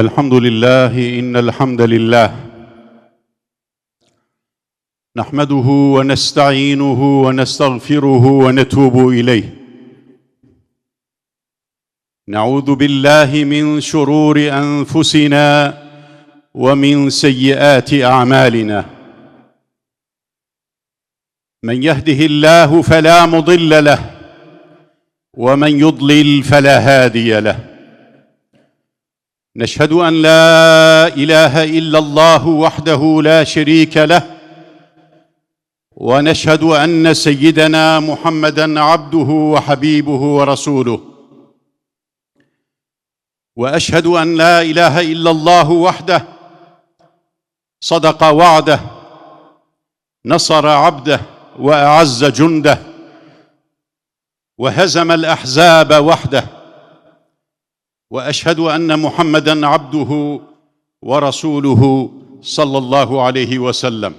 الحمد لله إن الحمد لله. نحمده ونستعينه ونستغفره ونتوب إليه. نعوذ بالله من شرور أنفسنا ومن سيئات أعمالنا. من يهده الله فلا مضل له ومن يضلل فلا هادي له. نشهد أن لا إله إلا الله وحده لا شريك له ونشهد أن سيدنا محمدا عبده وحبيبه ورسوله. وأشهد أن لا إله إلا الله وحده صدق وعده نصر عبده وأعز جنده وهزم الأحزاب وحده. وأشهد أن محمدا عبده ورسوله صلى الله عليه وسلم.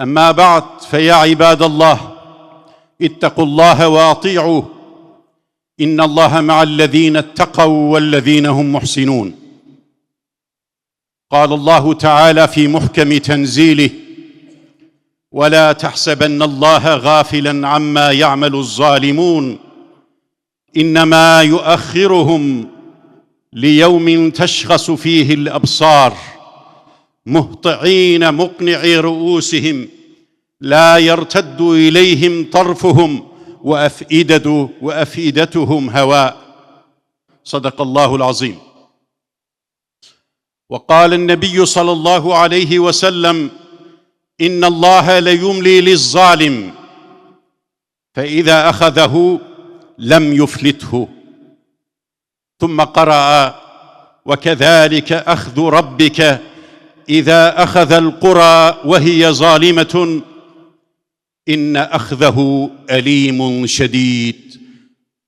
أما بعد فيا عباد الله اتقوا الله وأطيعوه. إن الله مع الذين اتقوا والذين هم محسنون. قال الله تعالى في محكم تنزيله ولا تحسبن الله غافلا عما يعمل الظالمون. إنما يؤخرهم ليوم تشخص فيه الأبصار مهطعين مقنعي رؤوسهم لا يرتد إليهم طرفهم وافئده وأفئدتهم هواء. صدق الله العظيم. وقال النبي صلى الله عليه وسلم إن الله ليملي للظالم فإذا أخذه لم يفلته ثم قرأ وكذلك أخذ ربك إذا أخذ القرى وهي ظالمة إن أخذه أليم شديد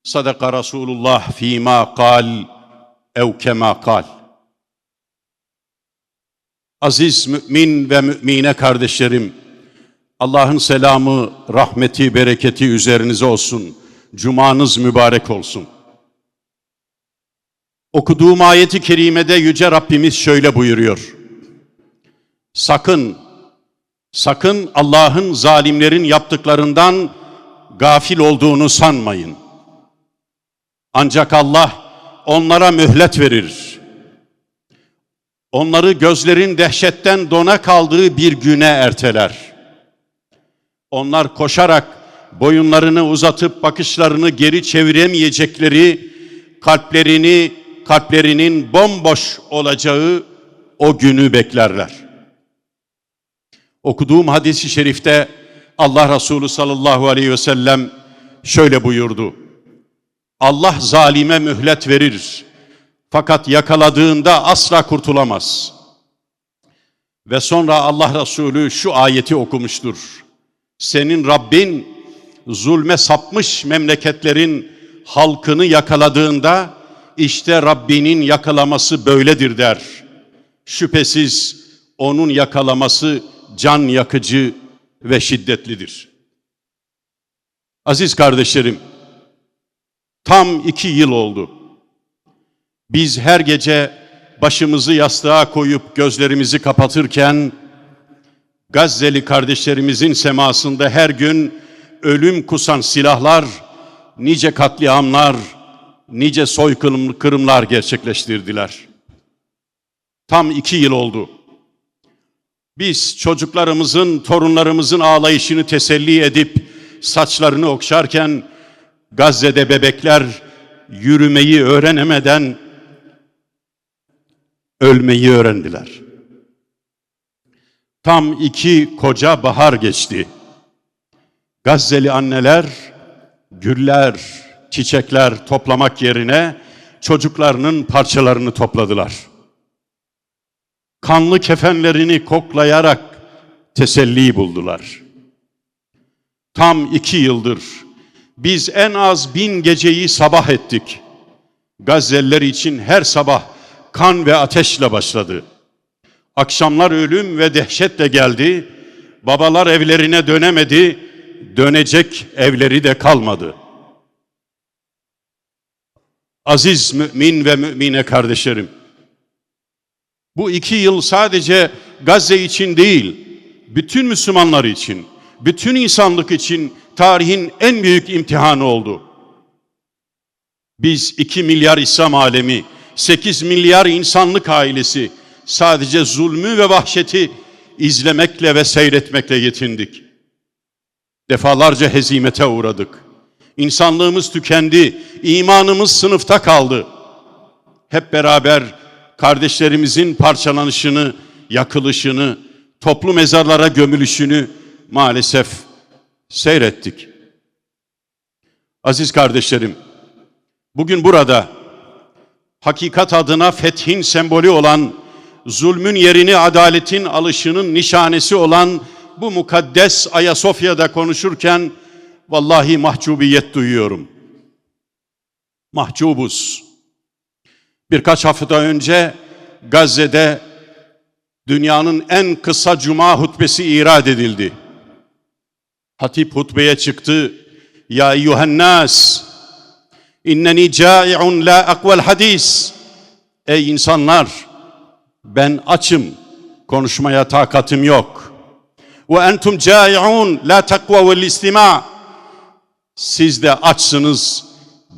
صدق رسول الله فيما قال أو كما قال Aziz mümin ve mümine kardeşlerim, Allah'ın selamı, rahmeti, bereketi üzerinize olsun. Cumanız mübarek olsun. Okuduğum ayeti kerimede Yüce Rabbimiz şöyle buyuruyor. Sakın, sakın Allah'ın zalimlerin yaptıklarından gafil olduğunu sanmayın. Ancak Allah onlara mühlet verir. Onları gözlerin dehşetten dona kaldığı bir güne erteler. Onlar koşarak boyunlarını uzatıp bakışlarını geri çeviremeyecekleri, kalplerini, kalplerinin bomboş olacağı o günü beklerler. Okuduğum hadisi şerifte Allah Resulü sallallahu aleyhi ve sellem şöyle buyurdu. Allah zalime mühlet verir. Fakat yakaladığında asla kurtulamaz. Ve sonra Allah Resulü şu ayeti okumuştur. Senin Rabbin zulme sapmış memleketlerin halkını yakaladığında işte Rabbinin yakalaması böyledir der. Şüphesiz onun yakalaması can yakıcı ve şiddetlidir. Aziz kardeşlerim, tam iki yıl oldu. Biz her gece başımızı yastığa koyup gözlerimizi kapatırken, Gazze'li kardeşlerimizin semasında her gün ölüm kusan silahlar, nice katliamlar, nice soykırım kırımlar gerçekleştirdiler. Tam iki yıl oldu. Biz çocuklarımızın, torunlarımızın ağlayışını teselli edip saçlarını okşarken Gazze'de bebekler yürümeyi öğrenemeden ölmeyi öğrendiler. Tam iki koca bahar geçti. Gazze'li anneler güller, çiçekler toplamak yerine çocuklarının parçalarını topladılar. Kanlı kefenlerini koklayarak teselli buldular. Tam iki yıldır biz en az bin geceyi sabah ettik. Gazze'liler için her sabah kan ve ateşle başladı. Akşamlar ölüm ve dehşetle geldi. Babalar evlerine dönemedi, dönecek evleri de kalmadı. Aziz mümin ve mümine kardeşlerim. Bu iki yıl sadece Gazze için değil, bütün Müslümanlar için, bütün insanlık için tarihin en büyük imtihanı oldu. Biz 2 milyar İslam alemi, 8 milyar insanlık ailesi sadece zulmü ve vahşeti izlemekle ve seyretmekle yetindik. Defalarca hezimete uğradık. İnsanlığımız tükendi, imanımız sınıfta kaldı. Hep beraber kardeşlerimizin parçalanışını, yakılışını, toplu mezarlara gömülüşünü maalesef seyrettik. Aziz kardeşlerim, bugün burada hakikat adına fethin sembolü olan, zulmün yerini adaletin alışının nişanesi olan bu mukaddes Ayasofya'da konuşurken vallahi mahcubiyet duyuyorum. Mahcubuz. Birkaç hafta önce Gazze'de dünyanın en kısa cuma hutbesi irad edildi. Hatip hutbeye çıktı. Ya eyyuhennas inneni cai'un la akvel hadis. Ey insanlar ben açım konuşmaya takatim yok. Cai'un la takva vel istima. Siz de açsınız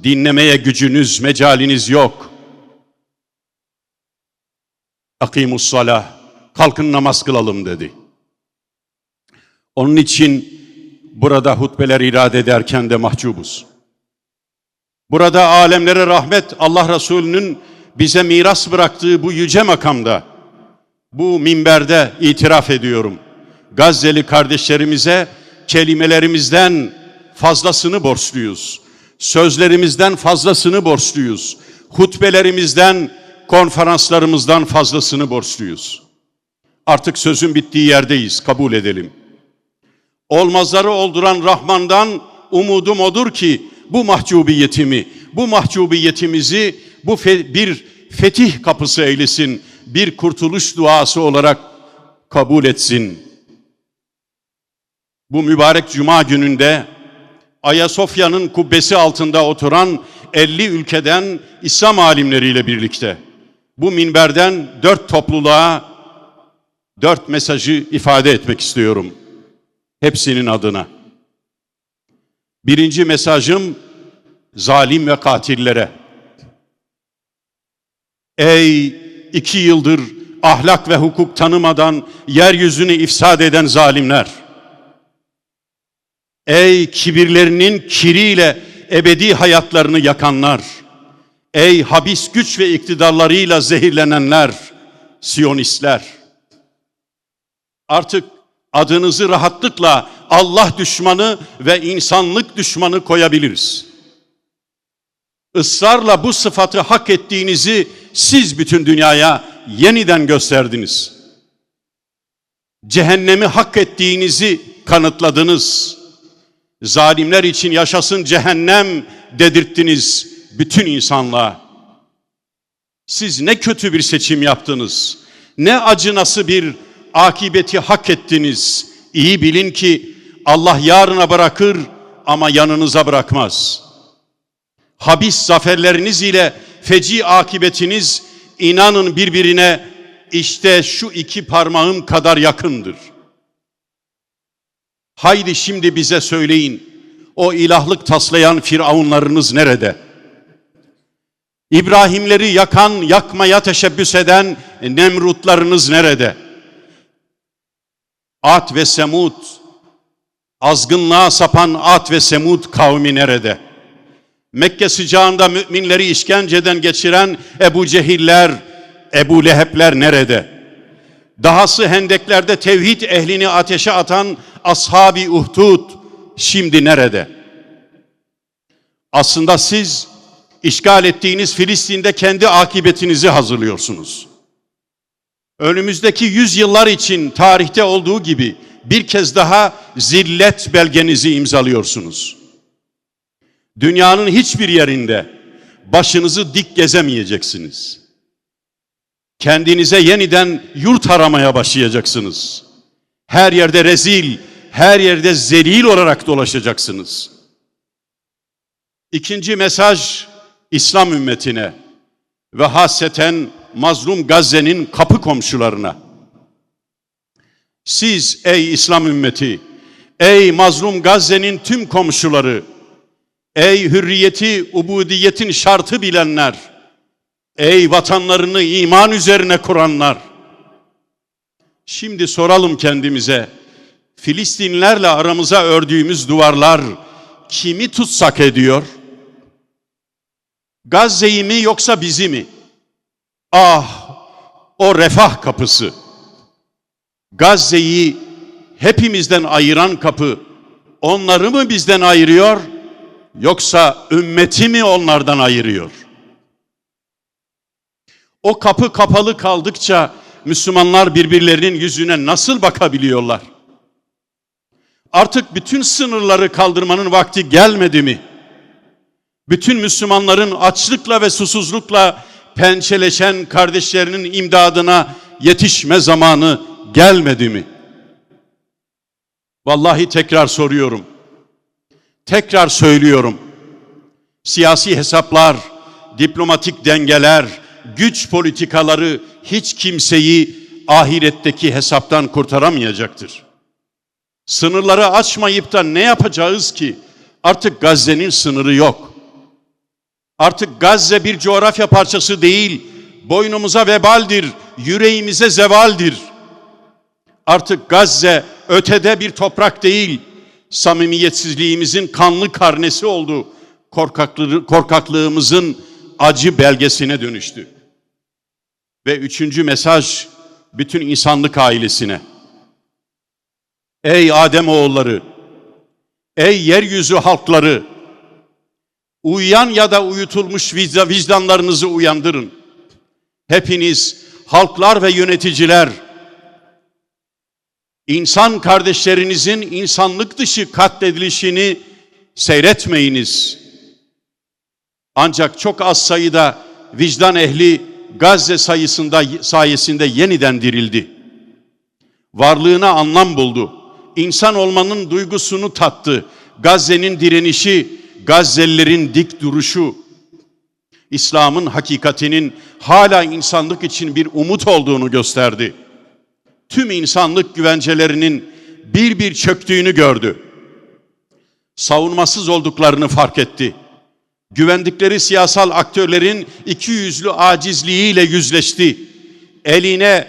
dinlemeye gücünüz, mecaliniz yok. Akimus salah, kalkın namaz kılalım dedi. Onun için burada hutbeler irade ederken de mahcubuz. Burada alemlere rahmet Allah Resulü'nün bize miras bıraktığı bu yüce makamda, bu minberde itiraf ediyorum. Gazze'li kardeşlerimize kelimelerimizden fazlasını borçluyuz. Sözlerimizden fazlasını borçluyuz. Hutbelerimizden, konferanslarımızdan fazlasını borçluyuz. Artık sözün bittiği yerdeyiz, kabul edelim. Olmazları olduran Rahman'dan umudum odur ki bu mahcubiyetimi, bu mahcubiyetimizi bu fe, bir fetih kapısı eylesin, bir kurtuluş duası olarak kabul etsin. Bu mübarek cuma gününde Ayasofya'nın kubbesi altında oturan 50 ülkeden İslam alimleriyle birlikte bu minberden dört topluluğa dört mesajı ifade etmek istiyorum. Hepsinin adına. Birinci mesajım zalim ve katillere. Ey iki yıldır ahlak ve hukuk tanımadan yeryüzünü ifsad eden zalimler! Ey kibirlerinin kiriyle ebedi hayatlarını yakanlar! Ey habis güç ve iktidarlarıyla zehirlenenler, Siyonistler! Artık adınızı rahatlıkla Allah düşmanı ve insanlık düşmanı koyabiliriz. Israrla bu sıfatı hak ettiğinizi siz bütün dünyaya yeniden gösterdiniz. Cehennemi hak ettiğinizi kanıtladınız. Zalimler için yaşasın cehennem dedirttiniz bütün insanlığa. Siz ne kötü bir seçim yaptınız. Ne acınası bir akibeti hak ettiniz. İyi bilin ki Allah yarına bırakır ama yanınıza bırakmaz. Habis zaferleriniz ile feci akibetiniz inanın birbirine işte şu iki parmağım kadar yakındır. Haydi şimdi bize söyleyin. O ilahlık taslayan firavunlarınız nerede? İbrahimleri yakan, yakmaya teşebbüs eden Nemrutlarınız nerede? At ve Semud, azgınlığa sapan At ve Semud kavmi nerede? Mekke sıcağında müminleri işkenceden geçiren Ebu Cehiller, Ebu Lehebler nerede? Dahası hendeklerde tevhid ehlini ateşe atan Uhdud şimdi nerede? Aslında siz işgal ettiğiniz Filistin'de kendi akıbetinizi hazırlıyorsunuz. Önümüzdeki yüzyıllar için tarihte olduğu gibi bir kez daha zillet belgenizi imzalıyorsunuz. Dünyanın hiçbir yerinde başınızı dik gezemeyeceksiniz. Kendinize yeniden yurt aramaya başlayacaksınız. Her yerde rezil, her yerde zelil olarak dolaşacaksınız. İkinci mesaj İslam ümmetine ve haseten mazlum Gazze'nin kapı komşularına. Siz ey İslam ümmeti, ey mazlum Gazze'nin tüm komşuları, ey hürriyeti, ubudiyetin şartı bilenler, ey vatanlarını iman üzerine kuranlar. Şimdi soralım kendimize, Filistinlerle aramıza ördüğümüz duvarlar kimi tutsak ediyor? Gazze'yi mi yoksa bizi mi? Ah o refah kapısı. Gazze'yi hepimizden ayıran kapı onları mı bizden ayırıyor yoksa ümmeti mi onlardan ayırıyor? O kapı kapalı kaldıkça Müslümanlar birbirlerinin yüzüne nasıl bakabiliyorlar? Artık bütün sınırları kaldırmanın vakti gelmedi mi? Bütün Müslümanların açlıkla ve susuzlukla pençeleşen kardeşlerinin imdadına yetişme zamanı gelmedi mi? Vallahi tekrar soruyorum. Tekrar söylüyorum. Siyasi hesaplar, diplomatik dengeler, güç politikaları hiç kimseyi ahiretteki hesaptan kurtaramayacaktır. Sınırları açmayıp da ne yapacağız ki? Artık Gazze'nin sınırı yok. Artık Gazze bir coğrafya parçası değil, boynumuza vebaldir, yüreğimize zevaldir. Artık Gazze ötede bir toprak değil, samimiyetsizliğimizin kanlı karnesi oldu. Korkaklığı, korkaklığımızın acı belgesine dönüştü. Ve üçüncü mesaj bütün insanlık ailesine. Ey Adem oğulları, ey yeryüzü halkları, uyuyan ya da uyutulmuş vicdanlarınızı uyandırın. Hepiniz halklar ve yöneticiler, insan kardeşlerinizin insanlık dışı katledilişini seyretmeyiniz. Ancak çok az sayıda vicdan ehli Gazze sayısında sayesinde yeniden dirildi. Varlığına anlam buldu. İnsan olmanın duygusunu tattı. Gazze'nin direnişi, Gazze'lilerin dik duruşu, İslam'ın hakikatinin hala insanlık için bir umut olduğunu gösterdi. Tüm insanlık güvencelerinin bir bir çöktüğünü gördü. Savunmasız olduklarını fark etti güvendikleri siyasal aktörlerin iki yüzlü acizliğiyle yüzleşti. Eline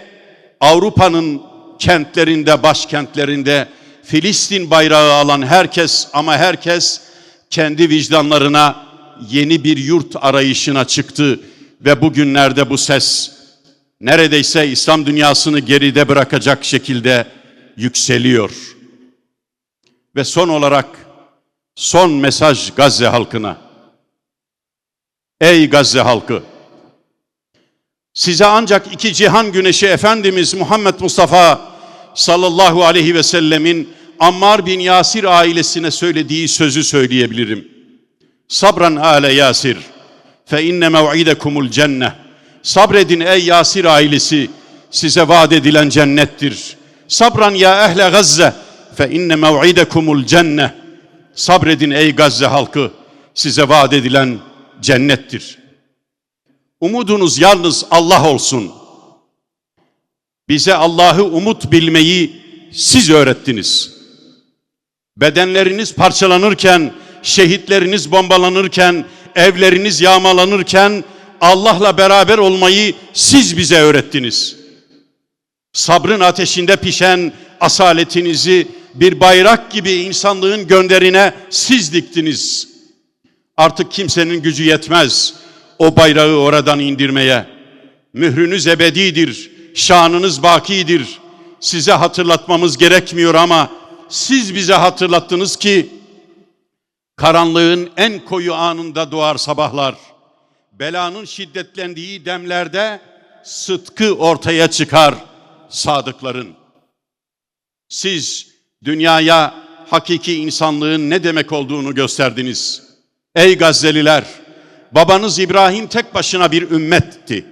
Avrupa'nın kentlerinde, başkentlerinde Filistin bayrağı alan herkes ama herkes kendi vicdanlarına yeni bir yurt arayışına çıktı ve bugünlerde bu ses neredeyse İslam dünyasını geride bırakacak şekilde yükseliyor. Ve son olarak son mesaj Gazze halkına. Ey Gazze halkı! Size ancak iki cihan güneşi Efendimiz Muhammed Mustafa sallallahu aleyhi ve sellemin Ammar bin Yasir ailesine söylediği sözü söyleyebilirim. Sabran ale Yasir fe inne mev'idekumul cennet. Sabredin ey Yasir ailesi size vaat edilen cennettir. Sabran ya ehle Gazze fe inne mev'idekumul cennet. Sabredin ey Gazze halkı size vaat edilen cennettir. Umudunuz yalnız Allah olsun. Bize Allah'ı umut bilmeyi siz öğrettiniz. Bedenleriniz parçalanırken, şehitleriniz bombalanırken, evleriniz yağmalanırken Allah'la beraber olmayı siz bize öğrettiniz. Sabrın ateşinde pişen asaletinizi bir bayrak gibi insanlığın gönderine siz diktiniz. Artık kimsenin gücü yetmez o bayrağı oradan indirmeye. Mührünüz ebedidir, şanınız bakidir. Size hatırlatmamız gerekmiyor ama siz bize hatırlattınız ki karanlığın en koyu anında doğar sabahlar. Belanın şiddetlendiği demlerde sıtkı ortaya çıkar sadıkların. Siz dünyaya hakiki insanlığın ne demek olduğunu gösterdiniz. Ey Gazze'liler, babanız İbrahim tek başına bir ümmetti.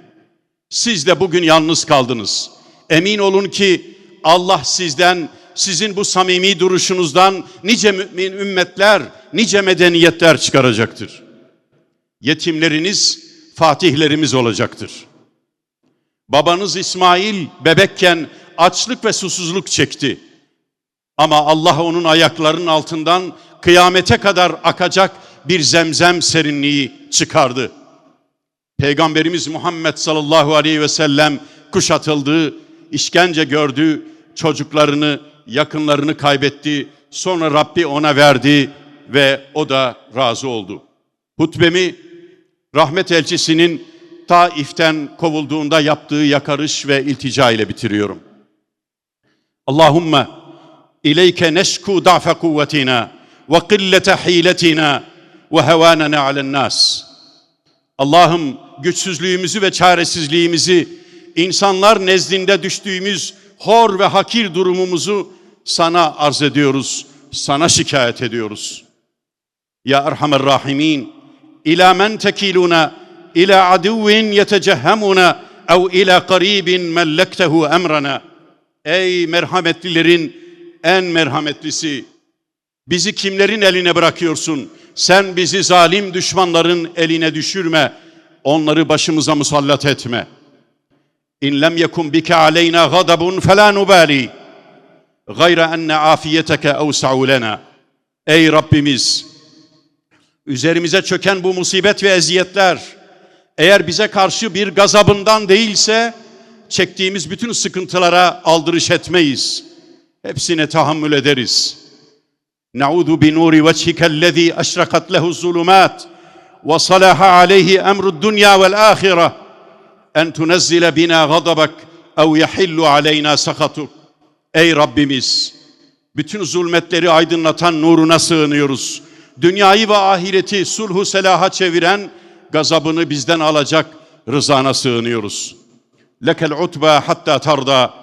Siz de bugün yalnız kaldınız. Emin olun ki Allah sizden, sizin bu samimi duruşunuzdan nice mümin ümmetler, nice medeniyetler çıkaracaktır. Yetimleriniz fatihlerimiz olacaktır. Babanız İsmail bebekken açlık ve susuzluk çekti. Ama Allah onun ayaklarının altından kıyamete kadar akacak bir zemzem serinliği çıkardı. Peygamberimiz Muhammed sallallahu aleyhi ve sellem kuşatıldı, işkence gördü, çocuklarını, yakınlarını kaybetti. Sonra Rabbi ona verdi ve o da razı oldu. Hutbemi rahmet elçisinin Taif'ten kovulduğunda yaptığı yakarış ve iltica ile bitiriyorum. Allahümme ileyke neşku da'fe kuvvetina ve qillete hiletina ve hevanena alen nas. Allah'ım güçsüzlüğümüzü ve çaresizliğimizi, insanlar nezdinde düştüğümüz hor ve hakir durumumuzu sana arz ediyoruz, sana şikayet ediyoruz. Ya Erhamer Rahimin, ila men tekiluna, ila aduvin yetecehhemuna, ev ila qaribin mellektehu emrana. Ey merhametlilerin en merhametlisi, bizi kimlerin eline bırakıyorsun? Sen bizi zalim düşmanların eline düşürme. Onları başımıza musallat etme. İn lem yekun bike aleyna gadabun fela nubali. Gayra enne afiyeteke evsa'u lena. Ey Rabbimiz! Üzerimize çöken bu musibet ve eziyetler eğer bize karşı bir gazabından değilse çektiğimiz bütün sıkıntılara aldırış etmeyiz. Hepsine tahammül ederiz.'' نعوذ بنور وجهك الذي اشرقت له الظلمات وصلح عليه امر الدنيا والاخره ان تنزل بنا غضبك او يحل علينا سخطك ey rabbimiz bütün zulmetleri aydınlatan nuruna sığınıyoruz dünyayı ve ahireti sulhu selaha çeviren gazabını bizden alacak rızana sığınıyoruz lekel utba hatta tarda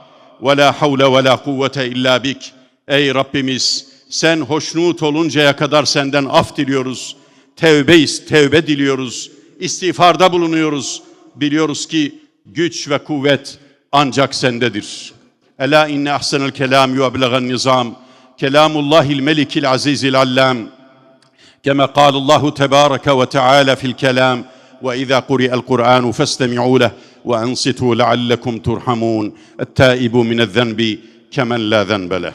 ve la havle ve la kuvvete illa bik ey rabbimiz sen hoşnut oluncaya kadar senden af diliyoruz. Tevbeyiz, tevbe diliyoruz. İstiğfarda bulunuyoruz. Biliyoruz ki güç ve kuvvet ancak sendedir. Ela inne ahsenel kelam yuablagan nizam. Kelamullahil melikil azizil allam. كما قال الله تبارك وتعالى في الكلام واذا قرئ القران فاستمعوا له وانصتوا لعلكم ترحمون التائب من الذنب كمن لا ذنب له